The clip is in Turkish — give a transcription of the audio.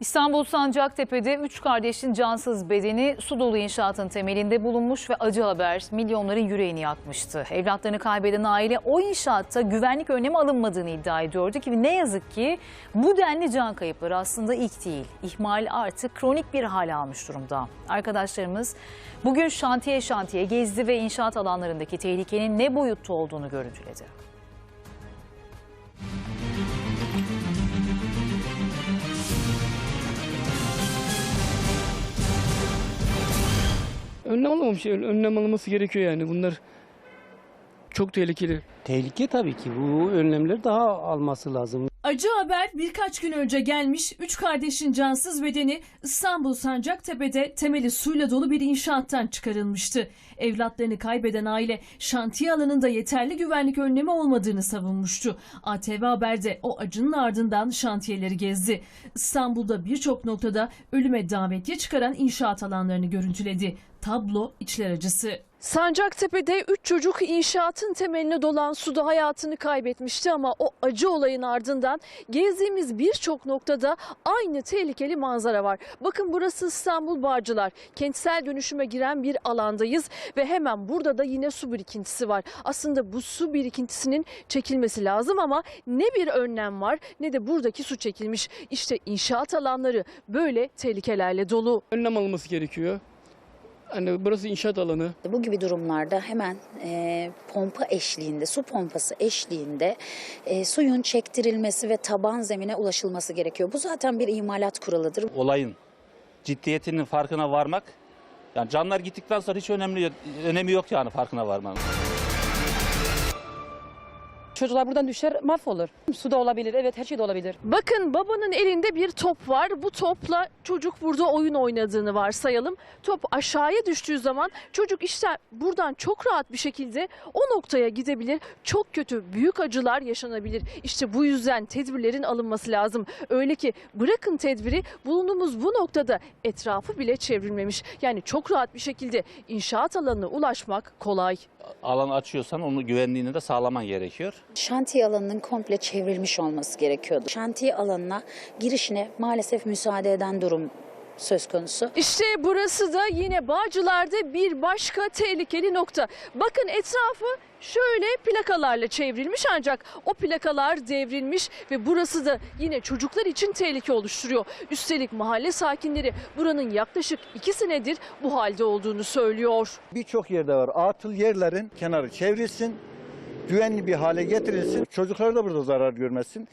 İstanbul Sancaktepe'de üç kardeşin cansız bedeni su dolu inşaatın temelinde bulunmuş ve acı haber milyonların yüreğini yakmıştı. Evlatlarını kaybeden aile o inşaatta güvenlik önlemi alınmadığını iddia ediyordu ki ne yazık ki bu denli can kayıpları aslında ilk değil. İhmal artık kronik bir hale almış durumda. Arkadaşlarımız bugün şantiye şantiye gezdi ve inşaat alanlarındaki tehlikenin ne boyutta olduğunu görüntüledi. Önlem alınmamış. Önlem alınması gerekiyor yani. Bunlar çok tehlikeli. Tehlike tabii ki. Bu önlemleri daha alması lazım. Acı haber birkaç gün önce gelmiş. Üç kardeşin cansız bedeni İstanbul Sancaktepe'de temeli suyla dolu bir inşaattan çıkarılmıştı. Evlatlarını kaybeden aile şantiye alanında yeterli güvenlik önlemi olmadığını savunmuştu. ATV Haber'de o acının ardından şantiyeleri gezdi. İstanbul'da birçok noktada ölüme davetiye çıkaran inşaat alanlarını görüntüledi. Tablo içler acısı. Sancaktepe'de 3 çocuk inşaatın temeline dolan suda hayatını kaybetmişti ama o acı olayın ardından gezdiğimiz birçok noktada aynı tehlikeli manzara var. Bakın burası İstanbul Bağcılar. Kentsel dönüşüme giren bir alandayız ve hemen burada da yine su birikintisi var. Aslında bu su birikintisinin çekilmesi lazım ama ne bir önlem var ne de buradaki su çekilmiş. İşte inşaat alanları böyle tehlikelerle dolu. Önlem alınması gerekiyor. Hani burası inşaat alanı. Bu gibi durumlarda hemen e, pompa eşliğinde, su pompası eşliğinde e, suyun çektirilmesi ve taban zemine ulaşılması gerekiyor. Bu zaten bir imalat kuralıdır. olayın ciddiyetinin farkına varmak yani canlar gittikten sonra hiç önemli önemi yok yani farkına varmanın. Çocuklar buradan düşer mahvolur. Su da olabilir, evet her şey de olabilir. Bakın babanın elinde bir top var. Bu topla çocuk burada oyun oynadığını varsayalım. Top aşağıya düştüğü zaman çocuk işte buradan çok rahat bir şekilde o noktaya gidebilir. Çok kötü büyük acılar yaşanabilir. İşte bu yüzden tedbirlerin alınması lazım. Öyle ki bırakın tedbiri bulunduğumuz bu noktada etrafı bile çevrilmemiş. Yani çok rahat bir şekilde inşaat alanına ulaşmak kolay. Alan açıyorsan onun güvenliğini de sağlaman gerekiyor. Şantiye alanının komple çevrilmiş olması gerekiyordu. Şantiye alanına girişine maalesef müsaade eden durum söz konusu. İşte burası da yine Bağcılar'da bir başka tehlikeli nokta. Bakın etrafı şöyle plakalarla çevrilmiş ancak o plakalar devrilmiş ve burası da yine çocuklar için tehlike oluşturuyor. Üstelik mahalle sakinleri buranın yaklaşık iki senedir bu halde olduğunu söylüyor. Birçok yerde var. Atıl yerlerin kenarı çevrilsin, güvenli bir hale getirilsin. Çocuklar da burada zarar görmesin.